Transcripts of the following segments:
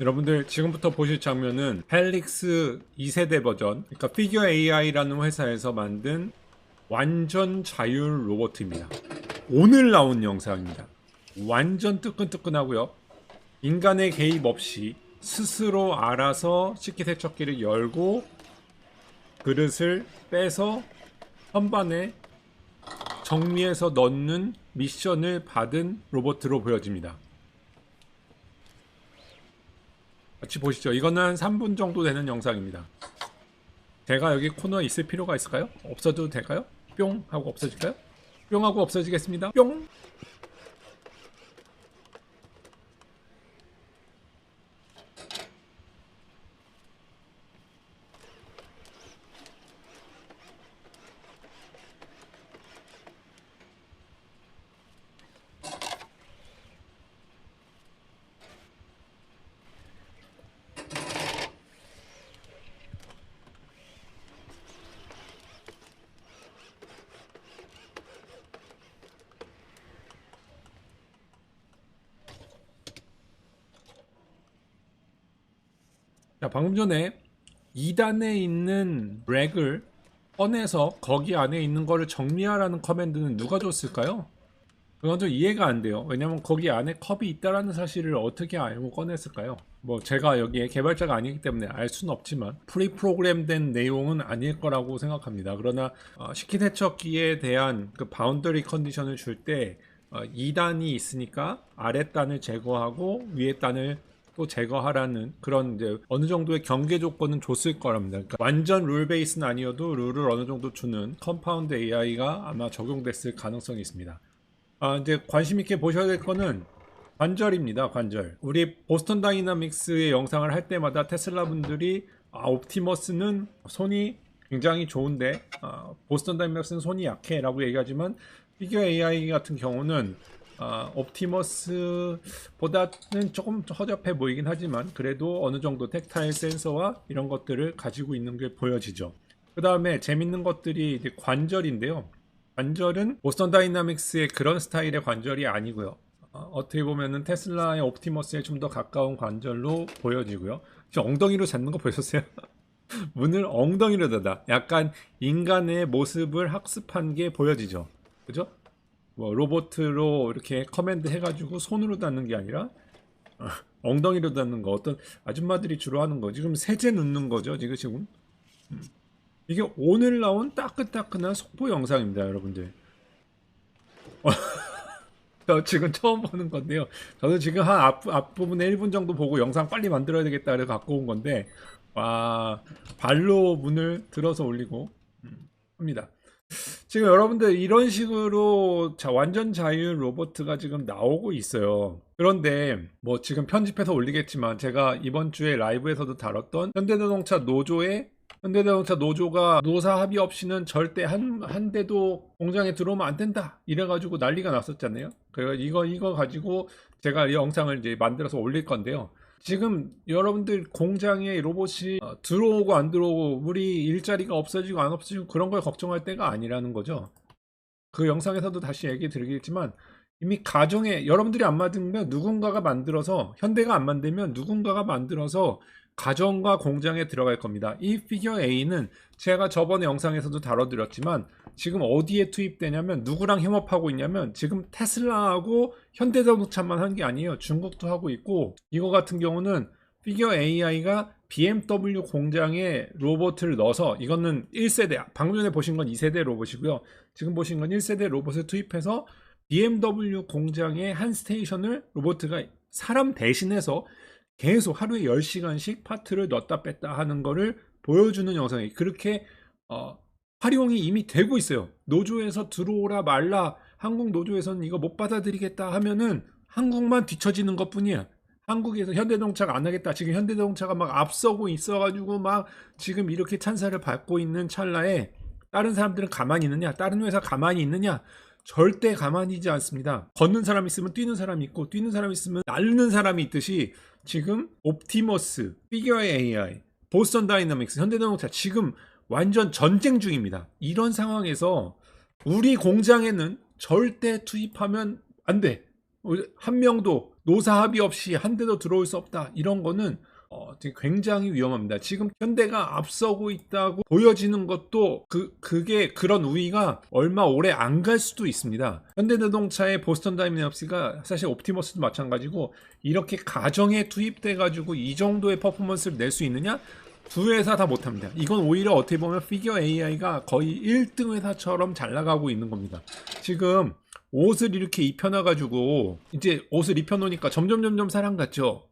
여러분들 지금부터 보실 장면은 헬릭스 2세대 버전, 그러니까 피규어 AI라는 회사에서 만든 완전 자율 로봇입니다. 오늘 나온 영상입니다. 완전 뜨끈뜨끈하고요. 인간의 개입 없이 스스로 알아서 식기세척기를 열고 그릇을 빼서 선반에 정리해서 넣는 미션을 받은 로봇으로 보여집니다. 같이 보시죠. 이거는 한 3분 정도 되는 영상입니다. 제가 여기 코너에 있을 필요가 있을까요? 없어도 될까요? 뿅 하고 없어질까요? 뿅 하고 없어지겠습니다. 뿅. 자, 방금 전에 2단에 있는 렉을 꺼내서 거기 안에 있는 거를 정리하라는 커맨드는 누가 줬을까요? 그건 좀 이해가 안 돼요. 왜냐면 거기 안에 컵이 있다라는 사실을 어떻게 알고 꺼냈을까요? 뭐 제가 여기에 개발자가 아니기 때문에 알 수는 없지만 프리 프로그램된 내용은 아닐 거라고 생각합니다. 그러나 어, 식기세척기에 대한 그 바운더리 컨디션을 줄때 어, 2단이 있으니까 아래 단을 제거하고 위에 단을 또 제거하라는 그런 이제 어느 정도의 경계 조건은 줬을 거랍니다. 그러니까 완전 룰 베이스는 아니어도 룰을 어느 정도 주는 컴파운드 AI가 아마 적용됐을 가능성이 있습니다. 아, 이제 관심 있게 보셔야 될 거는 관절입니다. 관절. 우리 보스턴 다이나믹스의 영상을 할 때마다 테슬라 분들이 아, 옵티머스는 손이 굉장히 좋은데 아, 보스턴 다이나믹스는 손이 약해라고 얘기하지만 피규어 AI 같은 경우는 아, 옵티머스보다는 조금 허접해 보이긴 하지만 그래도 어느 정도 텍타일 센서와 이런 것들을 가지고 있는 게 보여지죠. 그 다음에 재밌는 것들이 이제 관절인데요. 관절은 보스턴 다이나믹스의 그런 스타일의 관절이 아니고요. 어, 떻게 보면은 테슬라의 옵티머스에 좀 더 가까운 관절로 보여지고요. 엉덩이로 잡는 거 보셨어요? 문을 엉덩이로 닫아. 약간 인간의 모습을 학습한 게 보여지죠. 그죠? 뭐 로봇으로 이렇게 커맨드 해가지고 손으로 닫는 게 아니라 어, 엉덩이로 닫는 거 어떤 아줌마들이 주로 하는 거 지금 세제 넣는 거죠 지금 지금? 음. 이게 오늘 나온 따끈따끈한 속보 영상입니다 여러분들. 저 지금 처음 보는 건데요. 저는 지금 한 앞, 앞부분에 1분 정도 보고 영상 빨리 만들어야 되겠다 그래서 갖고 온 건데 와 발로 문을 들어서 올리고 음, 합니다 지금 여러분들 이런 식으로 자, 완전 자율 로봇가 지금 나오고 있어요. 그런데 뭐 지금 편집해서 올리겠지만 제가 이번 주에 라이브에서도 다뤘던 현대자동차 노조의 현대자동차 노조가 노사 합의 없이는 절대 한, 한 대도 공장에 들어오면 안 된다. 이래가지고 난리가 났었잖아요. 그래서 이거, 이거 가지고 제가 이 영상을 이제 만들어서 올릴 건데요. 지금 여러분들 공장에 로봇이 어, 들어오고 안 들어오고 우리 일자리가 없어지고 안 없어지고 그런 걸 걱정할 때가 아니라는 거죠. 그 영상에서도 다시 얘기 드리겠지만 이미 가정에 여러분들이 안 만들면 누군가가 만들어서 현대가 안 만들면 누군가가 만들어서 가정과 공장에 들어갈 겁니다. 이 피규어 A는 제가 저번에 영상에서도 다뤄드렸지만 지금 어디에 투입되냐면 누구랑 협업하고 있냐면 지금 테슬라하고 현대자동차만 한 게 아니에요. 중국도 하고 있고 이거 같은 경우는 피규어 AI가 BMW 공장에 로봇을 넣어서 이거는 1세대 방금 전에 보신 건 2세대 로봇이고요. 지금 보신 건 1세대 로봇을 투입해서 BMW 공장의 한 스테이션을 로봇가 사람 대신해서 계속 하루에 10시간씩 파트를 넣었다 뺐다 하는 거를 보여주는 영상이 그렇게 어, 활용이 이미 되고 있어요. 노조에서 들어오라 말라 한국 노조에서는 이거 못 받아들이겠다 하면은 한국만 뒤처지는 것 뿐이야. 한국에서 현대자동차가 안 하겠다. 지금 현대자동차가 막 앞서고 있어가지고 막 지금 이렇게 찬사를 받고 있는 찰나에 다른 사람들은 가만히 있느냐? 다른 회사 가만히 있느냐? 절대 가만히 있지 않습니다. 걷는 사람 있으면 뛰는 사람이 있고 뛰는 사람 있으면 날는 사람이 있듯이 지금 옵티머스, 피규어 AI, 보스턴 다이나믹스, 현대자동차 지금 완전 전쟁 중입니다. 이런 상황에서 우리 공장에는 절대 투입하면 안 돼. 한 명도 노사 합의 없이 한 대도 들어올 수 없다. 이런 거는 어, 굉장히 위험합니다. 지금 현대가 앞서고 있다고 보여지는 것도 그, 그게 그런 우위가 얼마 오래 안 갈 수도 있습니다. 현대자동차의 보스턴 다이내믹스가 사실 옵티머스도 마찬가지고 이렇게 가정에 투입돼 가지고 이 정도의 퍼포먼스를 낼 수 있느냐? 두 회사 다 못합니다. 이건 오히려 어떻게 보면 피겨 AI가 거의 1등 회사처럼 잘 나가고 있는 겁니다. 지금 옷을 이렇게 입혀놔가지고 이제 옷을 입혀놓으니까 점점 점점 사람 같죠.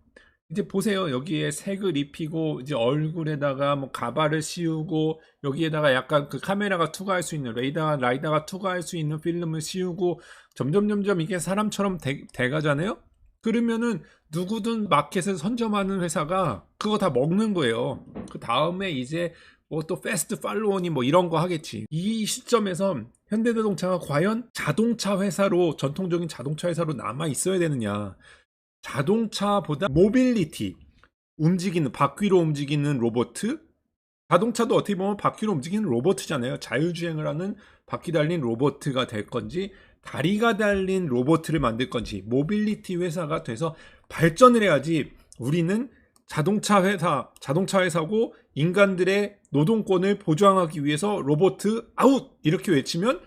이제 보세요. 여기에 색을 입히고 이제 얼굴에다가 뭐 가발을 씌우고 여기에다가 약간 그 카메라가 투과할 수 있는 레이더 라이다가 투과할 수 있는 필름을 씌우고 점점 점점 이게 사람처럼 돼, 돼가잖아요. 그러면은 누구든 마켓을 선점하는 회사가 그거 다 먹는 거예요. 그 다음에 이제 뭐 또 패스트 팔로우니 뭐 이런 거 하겠지. 이 시점에서 현대자동차가 과연 자동차 회사로 전통적인 자동차 회사로 남아 있어야 되느냐? 자동차보다 모빌리티 움직이는 바퀴로 움직이는 로봇 자동차도 어떻게 보면 바퀴로 움직이는 로봇이잖아요. 자율주행을 하는 바퀴 달린 로봇가 될 건지 다리가 달린 로봇을 만들 건지 모빌리티 회사가 돼서 발전을 해야지 우리는 자동차 회사, 자동차 회사고 인간들의 노동권을 보장하기 위해서 로봇 아웃 이렇게 외치면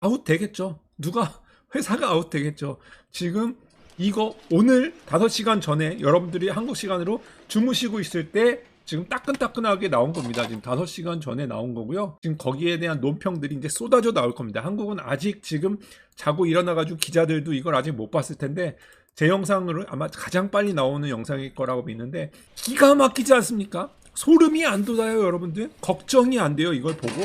아웃 되겠죠. 누가 회사가 아웃 되겠죠. 지금 이거 오늘 5시간 전에 여러분들이 한국 시간으로 주무시고 있을 때 지금 따끈따끈하게 나온 겁니다. 지금 5시간 전에 나온 거고요. 지금 거기에 대한 논평들이 이제 쏟아져 나올 겁니다. 한국은 아직 지금 자고 일어나가지고 기자들도 이걸 아직 못 봤을 텐데 제 영상으로 아마 가장 빨리 나오는 영상일 거라고 믿는데 기가 막히지 않습니까? 소름이 안 돋아요, 여러분들. 걱정이 안 돼요, 이걸 보고.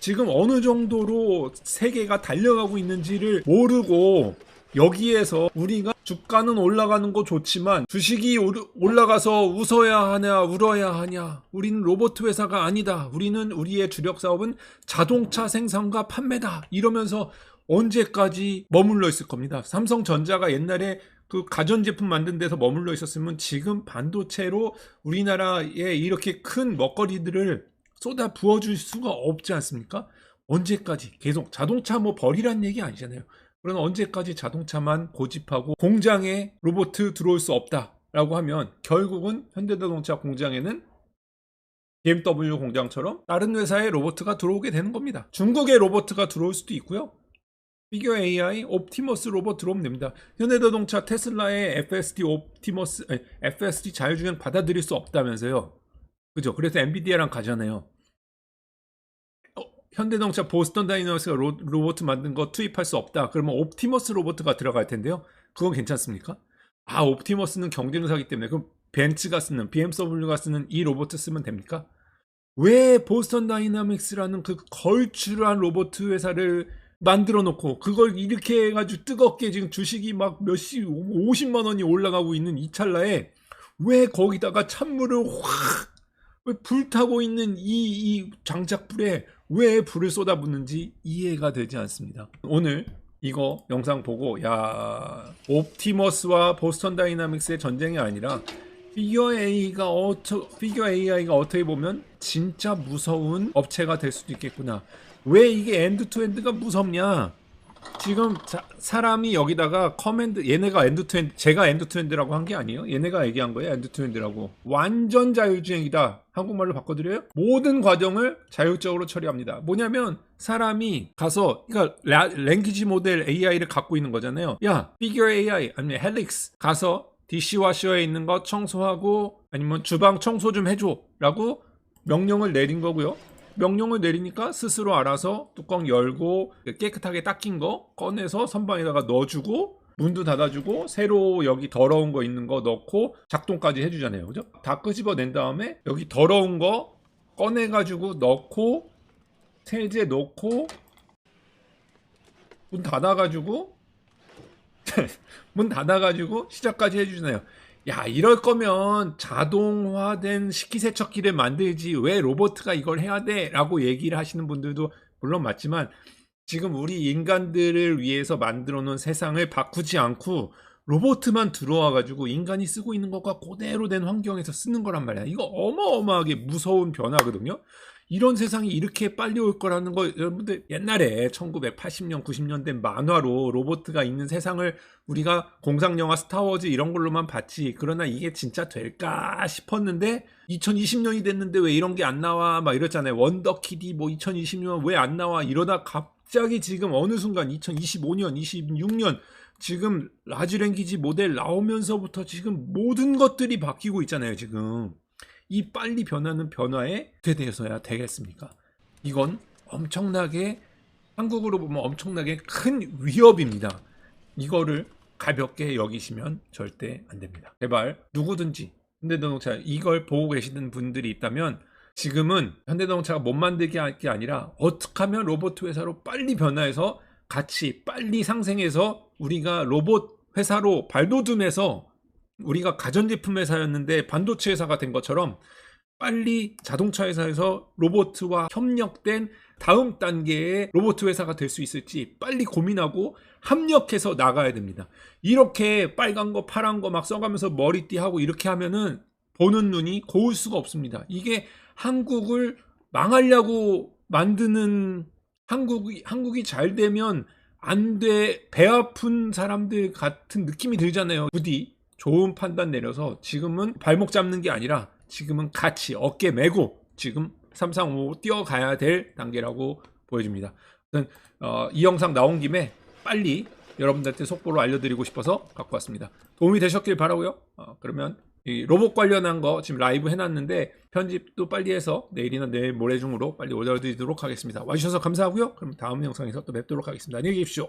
지금 어느 정도로 세계가 달려가고 있는지를 모르고 여기에서 우리가 주가는 올라가는 거 좋지만 주식이 올라가서 웃어야 하냐 울어야 하냐. 우리는 로봇 회사가 아니다. 우리는 우리의 주력 사업은 자동차 생산과 판매다. 이러면서 언제까지 머물러 있을 겁니다. 삼성전자가 옛날에 그 가전제품 만든 데서 머물러 있었으면 지금 반도체로 우리나라에 이렇게 큰 먹거리들을 쏟아 부어줄 수가 없지 않습니까? 언제까지? 계속 자동차 뭐 버리란 얘기 아니잖아요. 그럼 언제까지 자동차만 고집하고 공장에 로봇 들어올 수 없다라고 하면 결국은 현대자동차 공장에는 BMW 공장처럼 다른 회사의 로봇가 들어오게 되는 겁니다. 중국의 로봇가 들어올 수도 있고요. 피겨 AI, 옵티머스 로봇 들어오면 됩니다. 현대자동차 테슬라의 FSD 옵티머스, FSD 자율주행 받아들일 수 없다면서요. 그죠? 그래서 엔비디아랑 가잖아요. 현대자동차 보스턴 다이너스가 로, 로봇 만든 거 투입할 수 없다. 그러면 옵티머스 로봇가 들어갈 텐데요. 그건 괜찮습니까? 아, 옵티머스는 경쟁사기 때문에 그럼 벤츠가 쓰는 BMW가 쓰는 이 로봇 쓰면 됩니까? 왜 보스턴 다이나믹스라는 그 걸출한 로봇 회사를 만들어 놓고 그걸 이렇게 해가지고 뜨겁게 지금 주식이 막 몇십 50만 원이 올라가고 있는 이 찰나에 왜 거기다가 찬물을 확 불타고 있는 이, 이 장작불에 왜 불을 쏟아붓는지 이해가 되지 않습니다. 오늘 이거 영상 보고 야 옵티머스와 보스턴 다이나믹스의 전쟁이 아니라 피겨 AI가 어to, 피겨 AI가 어떻게 보면 진짜 무서운 업체가 될 수도 있겠구나. 왜 이게 엔드 투 엔드가 무섭냐? 지금 자, 사람이 여기다가 커맨드 얘네가 엔드 투 엔드 제가 엔드 투 엔드라고 한 게 아니에요. 얘네가 얘기한 거예요. 엔드 투 엔드라고. 완전 자율주행이다. 한국말로 바꿔드려요. 모든 과정을 자율적으로 처리합니다. 뭐냐면 사람이 가서 그러니까 랭귀지 모델 AI를 갖고 있는 거잖아요. 야, 피겨 AI 아니면 헬릭스 가서 디시와셔에 있는 거 청소하고 아니면 주방 청소 좀 해줘라고 명령을 내린 거고요. 명령을 내리니까 스스로 알아서 뚜껑 열고 깨끗하게 닦인 거 꺼내서 선반에다가 넣어주고 문도 닫아주고 새로 여기 더러운 거 있는 거 넣고 작동까지 해주잖아요 그죠? 다 끄집어낸 다음에 여기 더러운 거 꺼내 가지고 넣고 세제 넣고 문 닫아 가지고 문 닫아 가지고 시작까지 해주잖아요 야 이럴 거면 자동화된 식기세척기를 만들지 왜 로봇가 이걸 해야 돼? 라고 얘기를 하시는 분들도 물론 맞지만 지금 우리 인간들을 위해서 만들어 놓은 세상을 바꾸지 않고 로봇만 들어와 가지고 인간이 쓰고 있는 것과 그대로 된 환경에서 쓰는 거란 말이야. 이거 어마어마하게 무서운 변화거든요. 이런 세상이 이렇게 빨리 올 거라는 거 여러분들 옛날에 1980년 90년대 만화로 로봇가 있는 세상을 우리가 공상 영화 스타워즈 이런 걸로만 봤지. 그러나 이게 진짜 될까 싶었는데 2020년이 됐는데 왜 이런 게 안 나와? 막 이랬잖아요. 원더키디 뭐 2020년 왜 안 나와? 이러다 갑자기 지금 어느 순간 2025년 26년 지금 라지랭귀지 모델 나오면서부터 지금 모든 것들이 바뀌고 있잖아요 지금 이 빨리 변하는 변화에 돼서야 되겠습니까? 이건 엄청나게 한국으로 보면 엄청나게 큰 위협입니다. 이거를 가볍게 여기시면 절대 안 됩니다. 제발 누구든지 현대자동차 이걸 보고 계시는 분들이 있다면 지금은 현대자동차가 못 만들게 할 게 아니라 어떻게 하면 로봇 회사로 빨리 변화해서 같이 빨리 상생해서 우리가 로봇 회사로 발돋움해서 우리가 가전제품 회사였는데 반도체 회사가 된 것처럼 빨리 자동차 회사에서 로봇과 협력된 다음 단계의 로봇 회사가 될 수 있을지 빨리 고민하고 합력해서 나가야 됩니다. 이렇게 빨간 거, 파란 거 막 써가면서 머리띠 하고 이렇게 하면은 보는 눈이 고울 수가 없습니다. 이게 한국을 망하려고 만드는 한국이 한국이 잘 되면 안 돼 배 아픈 사람들 같은 느낌이 들잖아요. 부디 좋은 판단 내려서 지금은 발목 잡는 게 아니라 지금은 같이 어깨 메고 지금 335 뛰어가야 될 단계라고 보여집니다. 어, 이 영상 나온 김에 빨리 여러분들한테 속보로 알려드리고 싶어서 갖고 왔습니다. 도움이 되셨길 바라고요. 어, 그러면 이 로봇 관련한 거 지금 라이브 해놨는데 편집도 빨리 해서 내일이나 내일 모레 중으로 빨리 올려드리도록 하겠습니다. 와주셔서 감사하고요. 그럼 다음 영상에서 또 뵙도록 하겠습니다. 안녕히 계십시오.